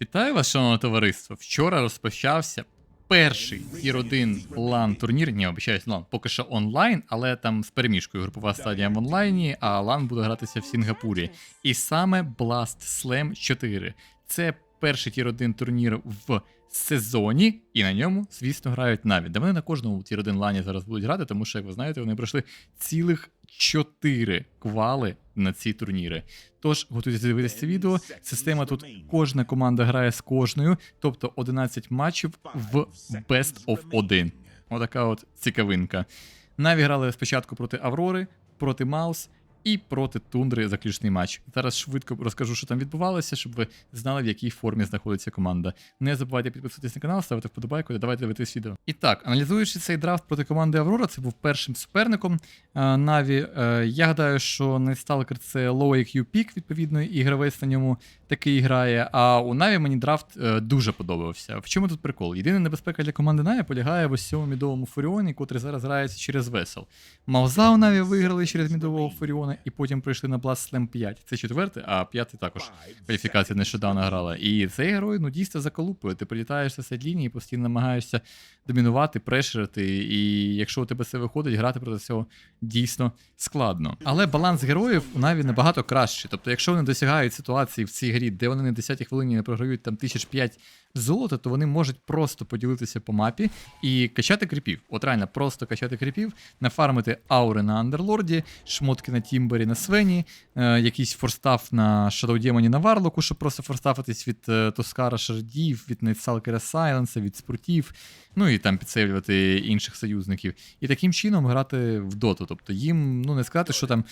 Вітаю вас, шановне товариство. Вчора розпочався перший тір 1 лан турнір. Ні, обіцяюсь, лан поки що онлайн, але там з переміжкою групова стадія в онлайні, а лан буде гратися в Сінгапурі. І саме Blast Slam 4. Це перший тір 1 турнір в сезоні, і на ньому, звісно, грають навіть. Да вони на кожному тір 1 лані зараз будуть грати, тому що, як ви знаєте, вони пройшли цілих 4 квали на ці турніри. Тож готуйтесь дивитися це відео. Система тут кожна команда грає з кожною, тобто 11 матчів в Best of 1. Отака от цікавинка. Наві грали спочатку проти Аврори, проти Маус і проти Тундри заключний матч. Зараз швидко розкажу, що там відбувалося, щоб ви знали, в якій формі знаходиться команда. Не забувайте підписуватись на канал, ставити вподобайку і давайте дивитись відео. І так, аналізуючи цей драфт проти команди Аврора, це був першим суперником е, Наві. Е, Я гадаю, що Найтсталкер це low IQ пік, відповідно, і гравець на ньому такий грає. А у Наві мені драфт е, дуже подобався. В чому тут прикол? Єдина небезпека для команди Наві полягає в ось цьому мідовому Фуріоні, котрий зараз грається через весел. Мауза у Наві виграли через мідового Фуріона і потім прийшли на Blast Slam 5. Це четвертий, а п'ятий також кваліфікація нещодавно грала. І цей герой ну дійсно заколупує. Ти прилітаєш з лінії, постійно намагаєшся домінувати, прешерити. І якщо у тебе це виходить, грати проти цього дійсно складно. Але баланс героїв у Наві набагато кращий. Тобто, якщо вони досягають ситуації в цій грі, де вони на 10-й хвилині не програють там тисяч п'ять золота, то вони можуть просто поділитися по мапі і качати кріпів. От реально, просто качати кріпів, нафармити аури на андерлорді, шмотки на Тімбері на Свені, е, якийсь форстаф на Демоні на Варлоку, щоб просто форстафитись від е, Тоскара Шардів, від Найтсталкера Сайленса, від спортів, ну і там підсейвлювати інших союзників. І таким чином грати в доту. Тобто їм ну не сказати, що там.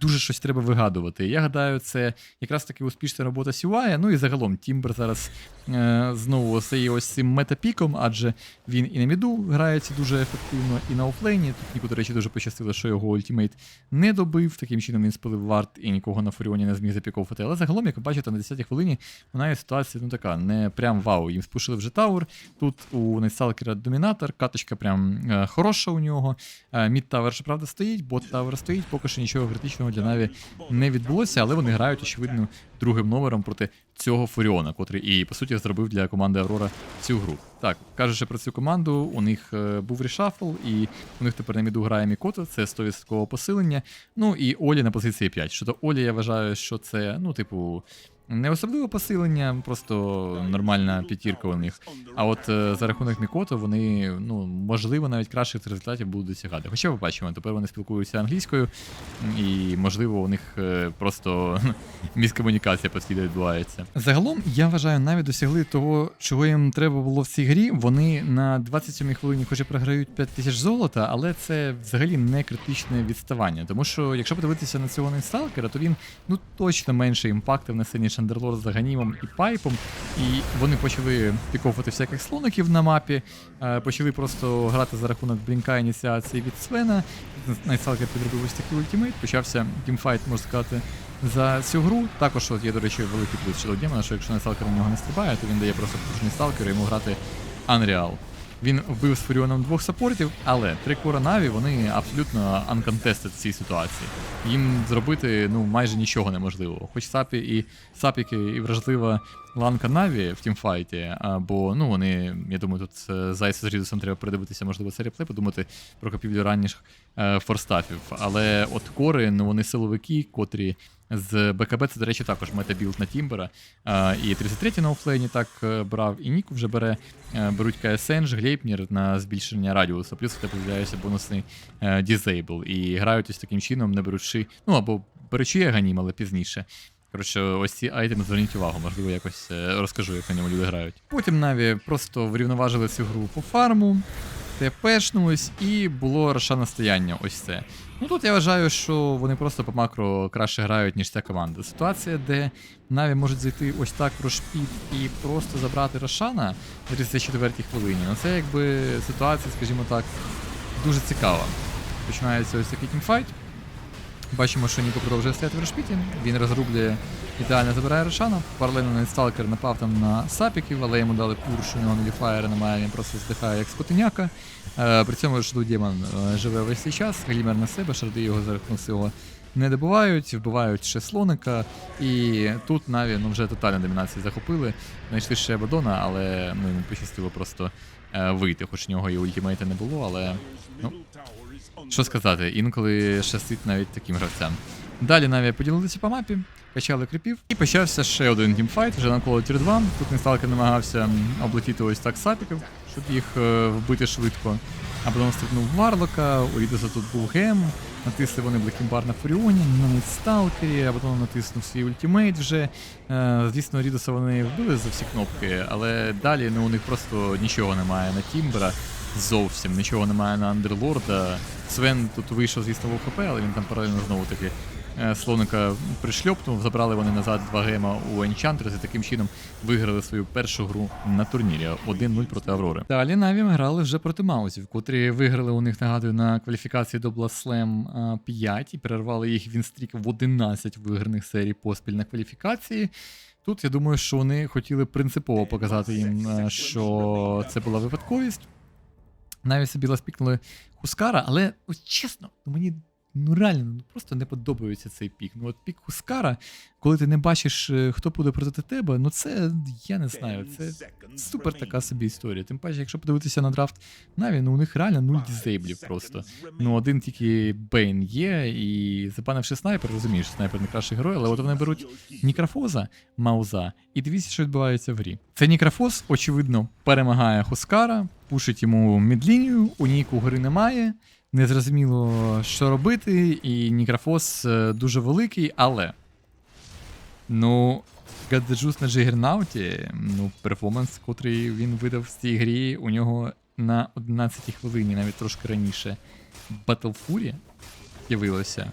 Дуже щось треба вигадувати. Я гадаю, це якраз таки успішна робота Сюая. Ну і загалом Тімбер зараз е, знову стає ось цим метапіком, адже він і на міду грається дуже ефективно, і на офлейні. Тут Ніку, до речі, дуже пощастило, що його ультимейт не добив. Таким чином він спалив варт і нікого на Фуріоні не зміг запіковувати. Але загалом, як ви бачите, на 10-й хвилині вона є ситуація ну така, не прям вау. Їм спушили вже Таур. Тут у Найтсталкера домінатор, каточка прям е, хороша у нього. Е, Мід Тавер, щоправда, стоїть, бот Тавер стоїть, поки що нічого критичного для Наві не відбулося, але вони грають, очевидно, другим номером проти цього Фуріона, котрий і, по суті, зробив для команди Аврора цю гру. Так, кажучи про цю команду, у них е, був рішафл, і у них тепер на міду грає Мікото, це 100% посилення. Ну і Олі на позиції 5. Щодо Олі, я вважаю, що це, ну, типу. Не особливе посилення, просто нормальна п'ятірка у них. А от е, за рахунок Мікото вони, ну, можливо, навіть кращих результатів будуть досягати. Хоча ми бачимо, тепер вони спілкуються англійською, і, можливо, у них е, просто міскомунікація постійно відбувається. Загалом, я вважаю, навіть досягли того, чого їм треба було в цій грі. Вони на 27-й хвилині, хоч і програють 5 тисяч золота, але це взагалі не критичне відставання. Тому що, якщо подивитися на цього Найтсталкера, то він ну точно менше імпакту внесе, ніж Андерлорд з Аганімом і Пайпом. І вони почали піковувати всяких слоників на мапі, е, почали просто грати за рахунок блінка ініціації від Свена. Найтсталкер підробив ось такий ультимейт, почався тімфайт, можна сказати, за цю гру. Також от є, до речі, великий плюс щодо Демона, що якщо Найтсталкер на нього не стрибає, то він дає просто потужний сталкер і йому грати Unreal. Він вбив з Фуріоном двох саппортів, але три кора Наві вони абсолютно uncontested в цій ситуації. Їм зробити ну майже нічого неможливо. Хоч сапі і сапіки і вражлива ланка Наві в тімфайті, бо ну вони, я думаю, тут е, Зайця з Рідусом треба передивитися, можливо, це реплей, подумати про купівлю ранніх е, форстафів. Але от кори, ну вони силовики, котрі. З БКБ це, до речі, також метабілд на Тімбера. І 33 на офлейні так е, брав, і Ніку вже бере. Е, Беруть КСН, Глейпнір на збільшення радіусу, плюс у тебе з'являється бонусний е, дізейбл. І грають ось таким чином, не беручи, ну або беручи Аганім, але пізніше. Коротше, ось ці айтеми зверніть увагу, можливо, якось розкажу, як на ньому люди грають. Потім Наві просто врівноважили цю гру по фарму, тепешнулись, і було Рошане стояння. Ось це. Ну тут я вважаю, що вони просто по макро краще грають, ніж ця команда. Ситуація, де Наві можуть зайти ось так в Рошпіт і просто забрати Рошана на 34-й хвилині. Ну це якби ситуація, скажімо так, дуже цікава. Починається ось такий тімфайт. Бачимо, що Ніко продовжує стояти в Рошпіті. Він розрублює, ідеально забирає Рошана. Паралельно Найтсталкер напав там на сапіків, але йому дали пурш, у нього ноліфаєра немає, він просто здихає як скотиняка. Е, при цьому Шаду Демон е, живе весь цей час, глімер на себе, шарди його за рахунок свого не добувають, вбивають ще слоника. І тут Наві ну, вже тотальна домінація захопили. Знайшли ще Абадона, але ну, йому пощастило просто е, вийти, хоч в нього і ультимейта не було, але ну, що сказати, інколи щастить навіть таким гравцям. Далі Наві поділилися по мапі, качали кріпів, і почався ще один гімфайт, вже навколо тір 2. Тут Несталка намагався облетіти ось так сапіків, щоб їх е, вбити швидко. А потім стрибнув Варлока, у Рідоса тут був гем, натисли вони Блекімбар на Фуріоні, на Найтсталкері, а потім натиснув свій ультимейт вже. Е, звісно, Рідоса вони вбили за всі кнопки, але далі ну, у них просто нічого немає на Тімбера. Зовсім нічого немає на Андерлорда. Свен тут вийшов, звісно, в ОХП, але він там паралельно знову таки е, слоника пришльопнув. Забрали вони назад два гема у Enchantress і таким чином виграли свою першу гру на турнірі 1-0 проти Аврори. Далі Наві грали вже проти Маузів, котрі виграли у них, нагадую, на кваліфікації до Blast Slam е, 5 і перервали їх вінстрік в 11 виграних серій поспіль на кваліфікації. Тут я думаю, що вони хотіли принципово показати їм, е, що це була випадковість. Навіть собі ласпікнули Хускара, але ось чесно, ну мені ну реально ну, просто не подобається цей пік. Ну от пік Хускара, коли ти не бачиш, е, хто буде проти тебе, ну це я не знаю, це супер така собі історія. Тим паче, якщо подивитися на драфт Наві, ну у них реально нуль дізейблів просто. Ну, один тільки Бейн є, і запанивши снайпер, розумієш, снайпер не кращий герой, але от вони беруть Нікрафоза, Мауза, і дивіться, що відбувається в грі. Це Нікрафоз, очевидно, перемагає Хускара, пушить йому мідлінію, у Ніку гри немає. Незрозуміло, що робити, і Нікрафос е, дуже великий, але. Ну, Гаджус на Джигернауті, ну, перформанс, котрий він видав в цій грі, у нього на 11 хвилині, навіть трошки раніше, Fury з'явилося.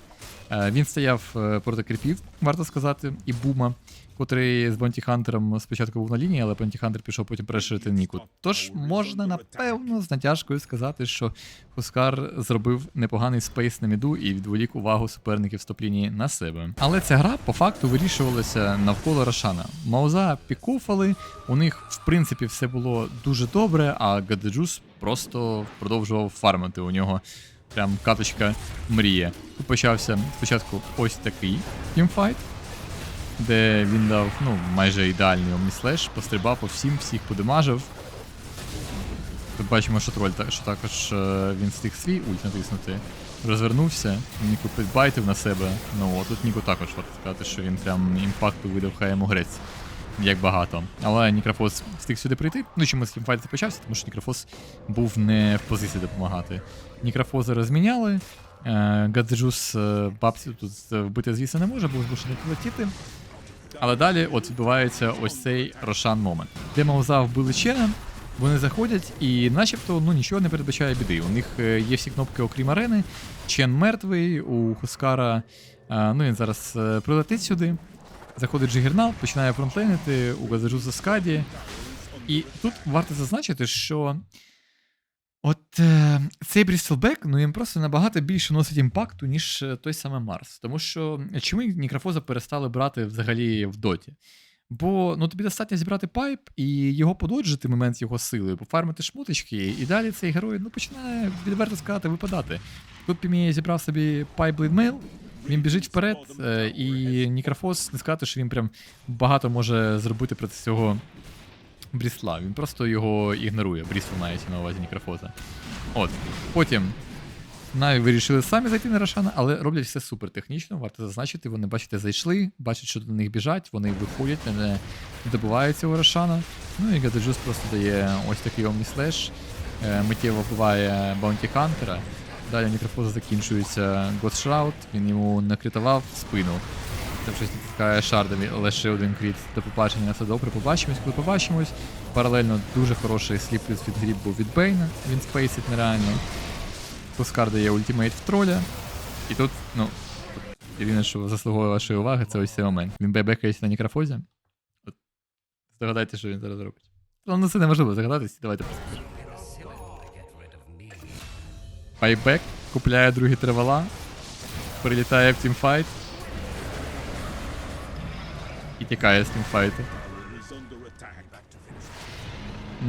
Е, Він стояв е, проти кріпів, варто сказати, і Бума, котрий з Бонті Хантером спочатку був на лінії, але Бонті Хантер пішов потім перешити Ніку. Тож можна, напевно, з натяжкою сказати, що Хускар зробив непоганий спейс на міду і відволік увагу суперників з топ-лінії на себе. Але ця гра по факту вирішувалася навколо Рошана. Мауза пікофали, у них в принципі все було дуже добре, а Гадеджус просто продовжував фармити у нього. Прям каточка мріє. Тут почався спочатку ось такий тімфайт, де він дав ну, майже ідеальний омніслеш, пострибав по всім, всіх подимажив. Тут бачимо, що троль та- що також е, він встиг свій ульт натиснути. Розвернувся, Ніку підбайтив на себе. Ну, а тут Ніку також варто сказати, що він прям імпакту видав хай йому грець. Як багато. Але Нікрофос встиг сюди прийти. Ну чому тімфайт почався, тому що Нікрофос був не в позиції допомагати. Нікрофози розміняли. Е, Гаджус е, бабці тут вбити, звісно, не може, був змушений полетіти. Але далі от відбувається ось цей Рошан момент. Де Мауза вбили Чена, вони заходять і начебто ну, нічого не передбачає біди. У них е, є всі кнопки, окрім арени. Чен мертвий, у Хускара. ну він зараз прилетить сюди. Заходить Джигернал, починає фронтлейнити у Газажуса Скаді. І тут варто зазначити, що от е, цей Брістелбек, ну він просто набагато більше носить імпакту, ніж е, той самий Марс. Тому що е, чому Нікрофоза перестали брати взагалі в доті? Бо ну тобі достатньо зібрати пайп і його пододжити момент його сили, пофармити шмоточки, і далі цей герой ну, починає відверто сказати випадати. Тут Пімія зібрав собі пайп Блейдмейл, він біжить вперед, е, і Нікрофос не сказати, що він прям багато може зробити проти цього Брісла. Він просто його ігнорує. Брісла мається на увазі Нікрофоза. От. Потім Наві вирішили самі зайти на Рошана, але роблять все супер технічно, варто зазначити. Вони, бачите, зайшли, бачать, що до них біжать, вони виходять, не добивають цього Рошана. Ну і Гадеджус просто дає ось такий омніслеш, е, миттєво вбиває Баунті Хантера. Далі Нікрофоза закінчується Готшраут, він йому накритував спину. Там щось натискає шардові, лише один кріт. До побачення на все добре. Побачимось, коли побачимось. Паралельно дуже хороший сліп плюс від гріб був від Бейна. Він спейсить нереально. Пускар дає ультимейт в троля. І тут, ну, єдине, що заслуговує вашої уваги, це ось цей момент. Він бебекається на нікрофозі. От, здогадайте, що він зараз робить. Ну, ну це неможливо здогадатись, давайте просто. Пайбек, купляє другі тривала, прилітає в тімфайт. І тікає з тімфайту.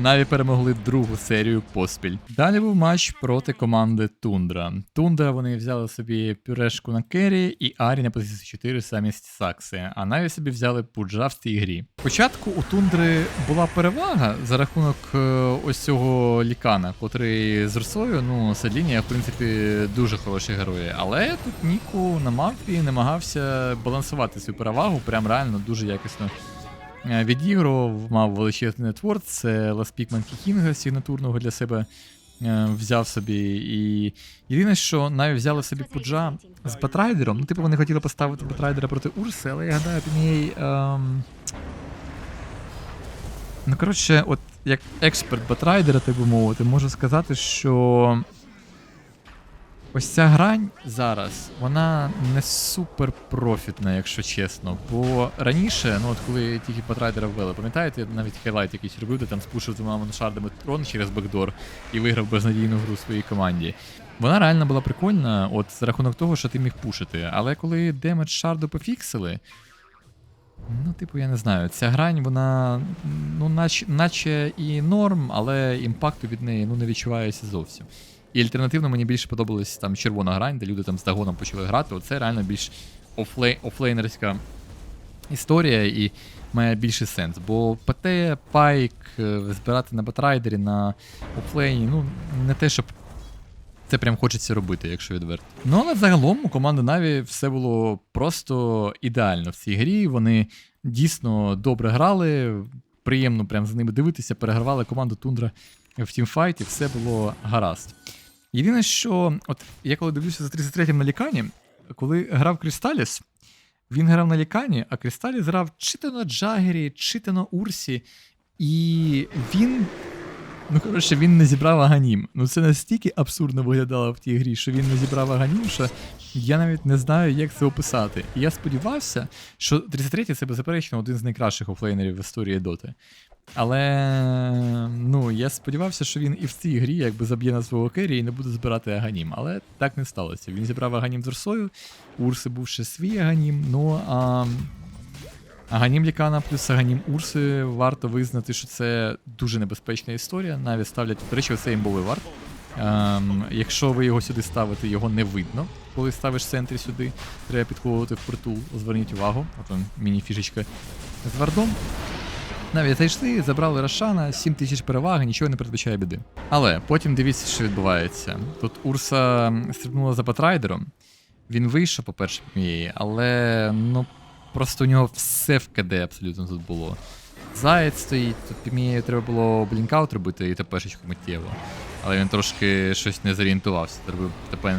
Наві перемогли другу серію поспіль. Далі був матч проти команди Тундра. Тундра вони взяли собі пюрешку на Керрі і Арі на позиції 4 замість Сакси, а Наві собі взяли Пуджа в цій грі. Спочатку у Тундри була перевага за рахунок е, ось цього лікана, котрий з Русою, ну, Садлінія, в принципі, дуже хороші герої. Але тут Ніку на мапі намагався балансувати цю перевагу, прям реально дуже якісно відігрував, мав величезний нетворк, це Last Pick Monkey King сигнатурного для себе е, взяв собі. І єдине, що навіть взяли собі пуджа з Батрайдером. Ну, типу, вони хотіли поставити Батрайдера проти Урси, але я гадаю, PMA... Ем... Ну, коротше, от як експерт Батрайдера, так би мовити, можу сказати, що ось ця грань зараз, вона не супер профітна, якщо чесно. Бо раніше, ну от коли тільки Батрайдера ввели, пам'ятаєте, я навіть хайлайт якийсь робив, де там спушив двома моношардами трон через бекдор і виграв безнадійну гру своїй команді. Вона реально була прикольна, от за рахунок того, що ти міг пушити. Але коли демедж шарду пофіксили, Ну, типу, я не знаю. Ця грань, вона, ну, наче, наче і норм, але імпакту від неї ну, не відчувається зовсім. І альтернативно мені більше подобалась там червона грань, де люди там з дагоном почали грати. Оце реально більш офлей, офлейнерська історія і має більший сенс. Бо ПТ, пайк, е, збирати на батрайдері, на офлейні, ну, не те, щоб це прям хочеться робити, якщо відверто. Ну але загалом у команди Наві все було просто ідеально в цій грі. Вони дійсно добре грали, приємно прям за ними дивитися, перегравали команду Тундра в тімфайті, все було гаразд. Єдине, що от я коли дивлюся за 33-м на лікані, коли грав Крісталіс, він грав на лікані, а Крісталіс грав чи то на Джагері, чи то на Урсі, і він Ну, коротше, він не зібрав аганім. Ну це настільки абсурдно виглядало в тій грі, що він не зібрав аганім, що я навіть не знаю, як це описати. І я сподівався, що 33 це беззаперечно один з найкращих офлейнерів в історії Доти. Але ну, я сподівався, що він і в цій грі якби заб'є на свого керрі і не буде збирати аганім. Але так не сталося. Він зібрав аганім з Урсою, Урси був ще свій аганім, ну а Аганім Лікана плюс Аганім Урси варто визнати, що це дуже небезпечна історія. Навіть ставлять, до речі, оце імбовий варт. Ем, якщо ви його сюди ставите, його не видно. Коли ставиш в центрі сюди, треба підковувати в притул. Зверніть увагу, от он міні-фішечка з вардом. Навіть зайшли, забрали Рошана, 7 тисяч переваги, нічого не передбачає біди. Але потім дивіться, що відбувається. Тут Урса стрибнула за Батрайдером. Він вийшов, по-перше, мієї, але ну Просто у нього все в КД абсолютно тут було. Заєць стоїть, тут Пімією треба було блінкаут робити і тепешечку миттєво. Але він трошки щось не зорієнтувався. Зробив тепер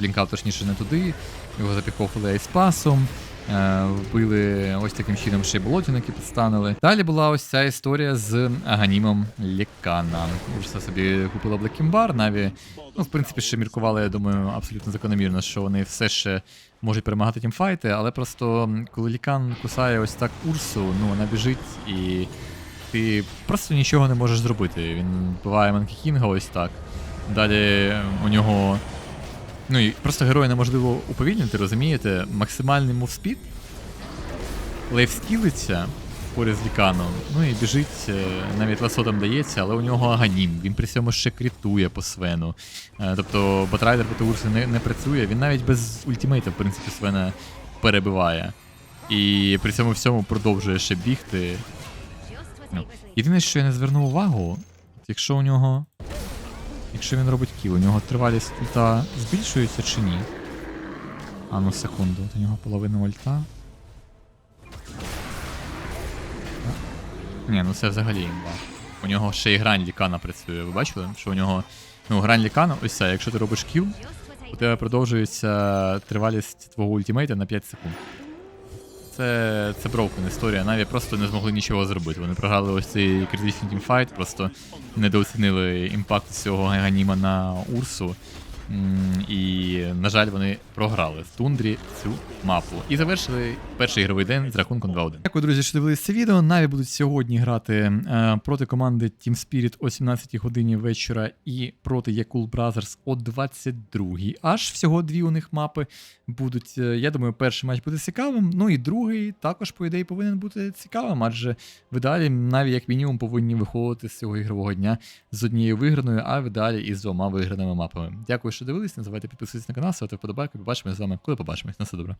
блінкаут точніше не туди, його запіховували айспасом. Е, вбили ось таким чином ще болотіники підстанили. Далі була ось ця історія з Аганімом Лікана. Урса собі купила Блекімбар, Наві, ну, в принципі, ще міркували, я думаю, абсолютно закономірно, що вони все ще можуть перемагати тімфайти, але просто коли Лікан кусає ось так Урсу, ну вона біжить і ти просто нічого не можеш зробити. Він вбиває Манкі Кінга ось так. Далі у нього Ну і просто героя неможливо уповільнити, розумієте? Максимальний мувспід, лейф скілиться поряд з ліканом, ну і біжить, е, навіть ласо там дається, але у нього аганім, він при цьому ще крітує по Свену. Е, тобто Батрайдер проти Урси не, не працює, він навіть без ультимейта, в принципі, Свена перебиває. І при цьому всьому продовжує ще бігти. Ну. Єдине, що я не звернув увагу, якщо у нього Якщо він робить кіл, у нього тривалість ульта збільшується чи ні? А ну секунду, у нього половина ульта. Ні, ну це взагалі імба. У нього ще й грань лікана працює. Ви бачили? Що у нього. Ну, грань лікана, ось це, якщо ти робиш кіл, у тебе продовжується тривалість твого ультимейта на 5 секунд. Це це броукен історія. Наві просто не змогли нічого зробити. Вони програли ось цей критичний тімфайт, просто недооцінили імпакт цього Ганіма на Урсу. І, на жаль, вони програли в тундрі цю мапу. І завершили перший ігровий день з рахунком 2-1. Дякую, друзі, що дивилися це відео. Наві будуть сьогодні грати е, проти команди Team Spirit о 17 годині вечора і проти Yakul Brothers о 22 Аж всього дві у них мапи будуть. Е, Я думаю, перший матч буде цікавим. Ну і другий також, по ідеї, повинен бути цікавим, адже ви далі навіть як мінімум повинні виходити з цього ігрового дня з однією виграною, а ви далі із двома виграними мапами. Дякую, що дивились. Не забувайте підписуватися на канал, ставити вподобайки. Побачимось з вами, коли побачимось. На все добре.